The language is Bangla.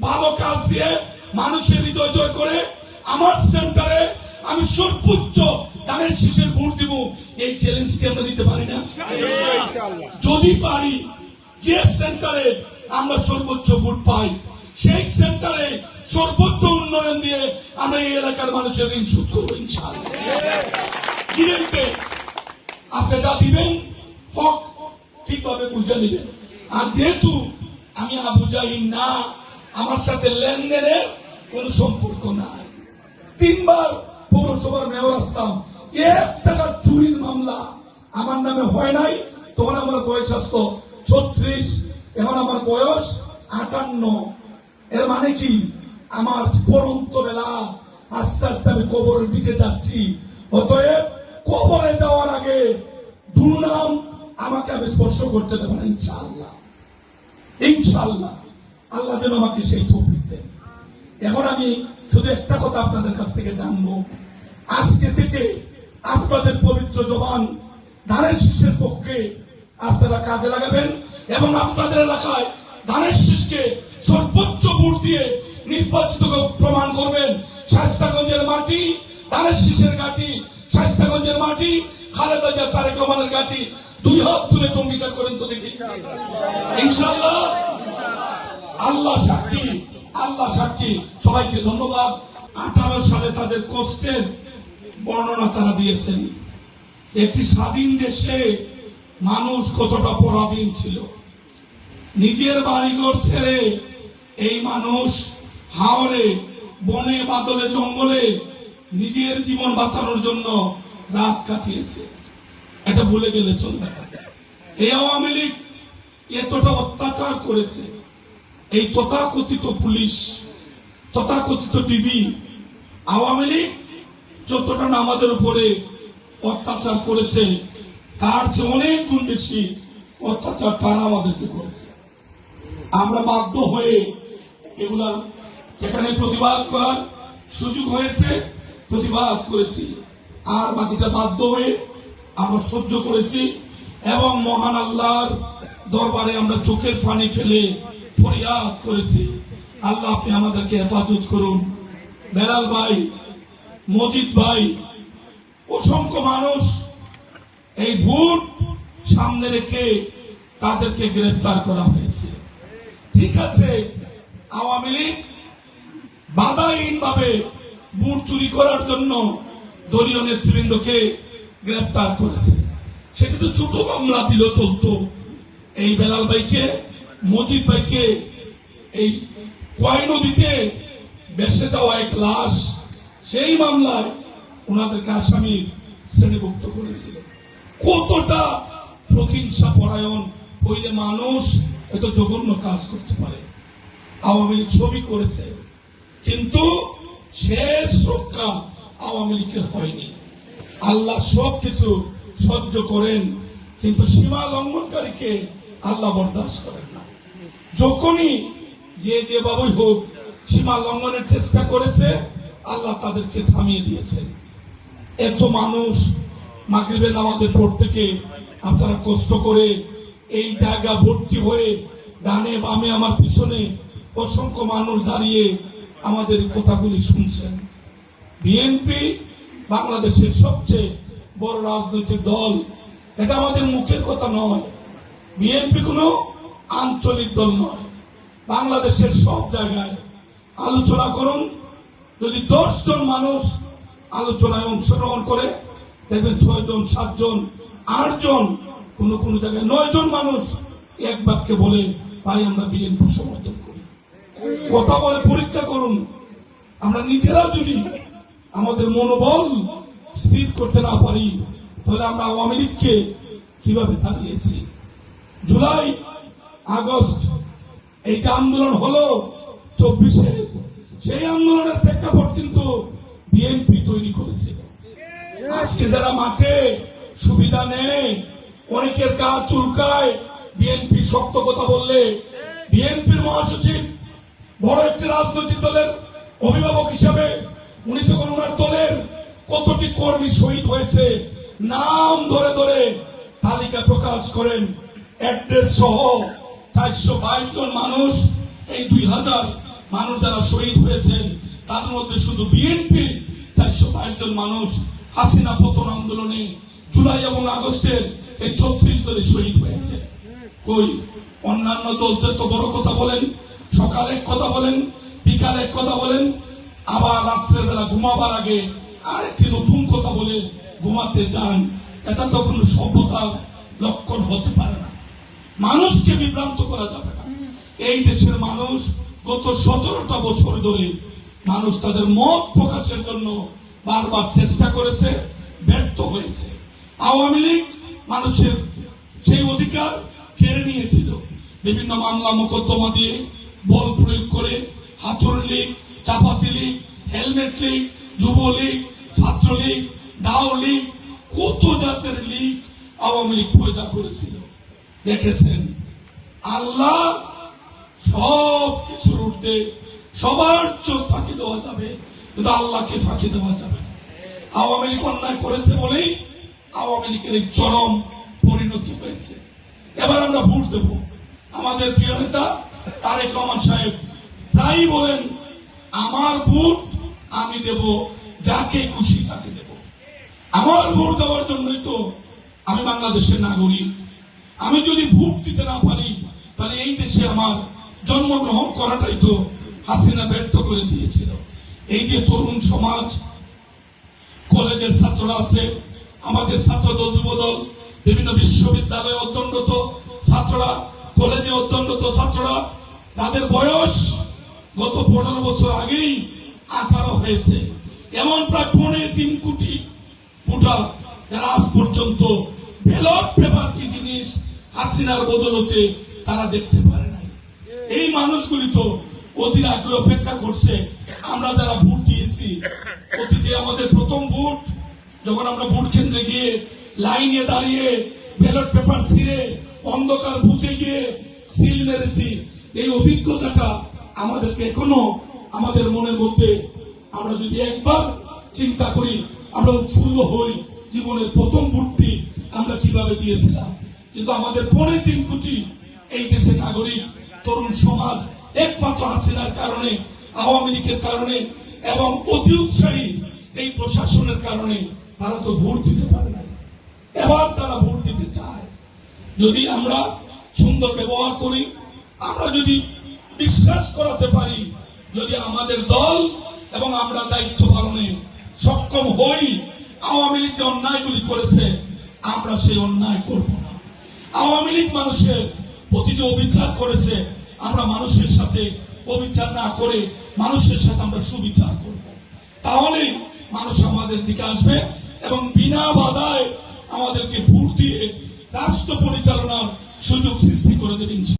ভালো কাজ দিয়ে মানুষের হৃদয় জয় করে আমার সেন্টারে আমি সর্বোচ্চ দানের শীষের ভোট দিব। এই চ্যালেঞ্জকে আমরা নিতে পারি না? যদি পারি, যে সেন্টারে আমরা সর্বোচ্চ ভোট পাই, সেই সেন্টারে সর্বোচ্চ উন্নয়ন দিয়ে আমরা এই এলাকার মানুষের ঋণ শোধ করব ইনশাআল্লাহ। আপনি যা দিবেন, হক ঠিকভাবে বুঝে নেবেন। আর যেহেতু আমি আবু জাহিন না আমার সাথে লেনদেনের কোন সম্পর্ক নাই। তিনবার পৌরসভার মেয়র আসতাম। এক টাকার চুরির মামলা আমার নামে হয় নাই, তখন আমার বয়স আসতো ছত্রিশ, এখন আমার বয়স আটান্ন। এর মানে কি? আমার পরন্ত বেলা আস্তে আস্তে আমি কবরের দিকে যাচ্ছি। অতএব কবরে যাওয়ার আগে দুর্নাম আমাকে আমি স্পর্শ করতে দেবো না, ইনশাআল্লাহ। ইনশাআল্লাহ। আল্লাহ যেন আমাকে সেই তৌফিক দেন। এখন আমি শুধু একটা কথা আপনাদের কাছ থেকে জানব। আজকে থেকে আপনাদের পবিত্র জবান ধানের শীষের পক্ষে আপনারা কাজে লাগাবেন এবং আপনাদের এলাকায় ধানের শীষকে সর্বোচ্চ ভোট দিয়ে নির্বাচিত প্রমাণ করবেন। শাস্তাগঞ্জের মাটি, ধানের শীষের ঘাটি শাস্তাগঞ্জের মাটি, খালেদা জিয়া তারেক রহমানের ঘাটি, দুই হাত তুলে চঙ্গিটা করেন তো দেখি। ইনশাল্লাহ আল্লাহ সাক্ষী আল্লাহ সাক্ষী। সবাইকে ধন্যবাদ। আঠারো সালে তাদের কষ্টের বর্ণনা তারা দিয়েছেন। একটি স্বাধীন দেশে মানুষ কতটা পরাধীন ছিল। নিজের বাড়িঘর ছেড়ে এই মানুষ হাওরে, বনে, বাদলে, জঙ্গলে নিজের জীবন বাঁচানোর জন্য রাত কাটিয়েছে। এটা ভুলে গেলে চলবে এই আওয়ামী লীগ এতটা অত্যাচার করেছে। এই তথাকথিত পুলিশ, তথাকথিত ডিবি আওয়ামী লীগ যতটা আমাদের উপরে অত্যাচার করেছে, তার চেয়ে অনেক গুণ বেশি অত্যাচার তারা আমাদেরকে করেছে। আমরা বাধ্য হয়ে এগুলা যেখানে প্রতিবাদ করার সুযোগ হয়েছে, প্রতিবাদ করেছি। আর বাকিটা বাধ্য হয়ে আমরা সহ্য করেছি এবং মহান আল্লাহর দরবারে আমরা চোখের পানি ফেলে ফরিয়াদ করেছি। আল্লাহ আপনি আমাদেরকে হেফাজত করুন। বেলাল ভাই, মজিদ ভাই, অসংখ্য মানুষ এই ভোট সামনে রেখে তাদেরকে গ্রেফতার করা হয়েছে। ঠিক আছে, আওয়ামী লীগ বাধাহীন ভাবে ভোট চুরি করার জন্য দলীয় নেতৃবৃন্দকে গ্রেফতার করেছে। সেটা তো ছোট মামলা দিল চলতো। এই বেলাল ভাইকে মজিদ ভাইকে এই কয় নদীতে বেসে যাওয়া এক লাশ সেই মামলায় ওনাদেরকে আসামির শ্রেণীভুক্ত করেছিল কতটা প্রতিহিংসা পরায়ণ হইলে মানুষ এত জঘন্য কাজ করতে পারে আওয়ামী লীগ ছবি করেছে কিন্তু শেষ রক্ষা আওয়ামী লীগের হয়নি আল্লাহ সব কিছু সহ্য করেন কিন্তু সীমা লঙ্ঘনকারীকে আল্লাহ বরদাস্ত করেন না যখনই যে যে বাবুই হোক সীমা লঙ্ঘনের চেষ্টা করেছে, আল্লাহ তাদেরকে থামিয়ে দিয়েছেন এত মানুষ মাগরিবের নামাজের পর থেকে আপনারা কষ্ট করে এই জায়গা ভর্তি হয়ে ডানে বামে আমার পিছনে অসংখ্য মানুষ দাঁড়িয়ে আমাদের কথাগুলি শুনছেন। বিএনপি বাংলাদেশের সবচেয়ে বড় রাজনৈতিক দল। এটা আমাদের মুখের কথা নয়। বিএনপি কোনো আঞ্চলিক দল নয়, বাংলাদেশের সব জায়গায়। আলোচনা করুন, যদি দশ জন মানুষ আলোচনায় অংশগ্রহণ করে, দেখবেন ছয় জন সাতজন আটজন কোন কোন জায়গায় নয় জন মানুষ এক বাক্যে বলে ভাই আমরা বিএনপি সমর্থন করি। কথা বলে পরীক্ষা করুন। আমরা নিজেরাও যদি আমাদের মনোবল স্থির করতে না পারি, তাহলে আমরা আওয়ামী লীগকে কীভাবে তাড়িয়েছি? জুলাই আগস্ট এইটা আন্দোলন হলো চব্বিশে, সেই আন্দোলনের প্রেক্ষাপট কিন্তু বিএনপি তৈরি করেছিল আজকে যারা মাঠে সুবিধা নেয় অনেকের গা চুলকায় বিএনপি শক্ত কথা বললে বিএনপির মহাসচিব, বড় একটি রাজনৈতিক দলের অভিভাবক হিসাবে, উনি যখন ওনার দলের কতটি কর্মী শহীদ হয়েছে, নাম ধরে ধরে তালিকা প্রকাশ করেন, অ্যাড্রেস সহ চারশো বাইশ জন মানুষ এই দুই হাজার মানুষ যারা শহীদ হয়েছেন তার মধ্যে শুধু বিএনপি চারশো বাইশ জন মানুষ হাসিনা পতন আন্দোলনে জুলাই এবং আগস্টের এই চৌত্রিশ দলে শহীদ হয়েছে। কই? অন্যান্য দলতে তো বড় কথা বলেন, সকালে এক কথা বলেন, বিকালে এক কথা বলেন, আবার রাত্রের বেলা ঘুমাবার আগে আরেকটি নতুন কথা বলে ঘুমাতে যান। এটা তো কোনো সভ্যতার লক্ষণ হতে পারে না। মানুষকে বিভ্রান্ত করা যাবে না। এই দেশের মানুষ গত সতেরোটা বছর ধরে মানুষ তাদের মত প্রকাশের জন্য বারবার চেষ্টা করেছে, ব্যর্থ হয়েছে। আওয়ামী লীগ মানুষের সেই অধিকার কেড়ে নিয়েছিল। বিভিন্ন মামলা, মোকদ্দমা দিয়ে বল প্রয়োগ করে হাতুর লীগ, চাপাতি লীগ, হেলমেট লীগ যুবলীগ ছাত্রলীগ ডাও লীগ, কত জাতের লীগ আওয়ামী লীগ পয়দা করেছিল। দেখেছেন? আল্লাহ সব কিছুর ঊর্ধ্বে সবার চোখ ফাঁকি দেওয়া যাবে, কিন্তু আল্লাহকে ফাঁকি দেওয়া যাবে আওয়ামী লীগ অন্যায় করেছে বলেই আওয়ামী লীগের এই চরম পরিণতি হয়েছে। এবার আমরা ভোট দেব। আমাদের প্রিয় নেতা তারেক রহমান সাহেব প্রায়ই বলেন, আমার ভোট আমি দেব, যাকে খুশি তাকে দেব। আমার ভোট দেওয়ার জন্যই তো আমি বাংলাদেশের নাগরিক। আমি যদি ভোট দিতে না পারি, তাহলে এই দেশে আমার জন্মগ্রহণ করাটাই তো হাসিনা ব্যর্থ করে দিয়েছিল। এই যে তরুণ সমাজ, কলেজের ছাত্ররা আছে, আমাদের ছাত্রদল, যুবদল, বিভিন্ন বিশ্ববিদ্যালয়ে অধ্যয়নরত ছাত্ররা, কলেজে অধ্যয়নরত ছাত্ররা, তাদের বয়স গত পনেরো বছর আগেই আঠারো হয়েছে। এমন প্রায় পৌনে তিন কোটি ভোটার যারা আজ পর্যন্ত ব্যালট পেপার কি জিনিস হাসিনার বদলতে তারা দেখতে পারে নাই। এই মানুষগুলি তো অধীর আগ্রহ অপেক্ষা করছে। আমরা যারা ভোট দিয়েছি, অতীতে আমাদের প্রথম ভোট, যখন আমরা ভোট কেন্দ্রে গিয়ে লাইনে দাঁড়িয়ে ব্যালট পেপার ছিঁড়ে অন্ধকার বুথে গিয়ে সিল মেরেছি, এই অভিজ্ঞতাটা আমাদেরকে এখনও আমাদের মনের মধ্যে আমরা যদি একবার চিন্তা করি, আমরা উৎফুল্ল হই জীবনের প্রথম ভোটটি আমরা কীভাবে দিয়েছিলাম। কিন্তু আমাদের পৌনে তিন কোটি এই দেশের নাগরিক, তরুণ সমাজ, একমাত্র হাসিনার কারণে, আওয়ামী লীগের কারণে এবং অতি উৎসাহী এই প্রশাসনের কারণে তারা তো ভোট দিতে পারে না এবার তারা ভোট দিতে চায়। যদি আমরা সুন্দর ব্যবহার করি, আমরা যদি বিশ্বাস করাতে পারি, যদি আমাদের দল এবং আমরা দায়িত্ব পালনে সক্ষম হই, আওয়ামী লীগ যে অন্যায়গুলি করেছে, আমরা সেই অন্যায় করব না। আওয়ামী লীগ মানুষের প্রতি যে অবিচার করেছে, আমরা মানুষের সাথে অবিচার না করে মানুষের সাথে আমরা সুবিচার করব। তাহলে মানুষ আমাদের দিকে আসবে এবং বিনা বাধায় আমাদেরকে ভোট দিয়ে রাষ্ট্র পরিচালনার সুযোগ সৃষ্টি করে দেবেন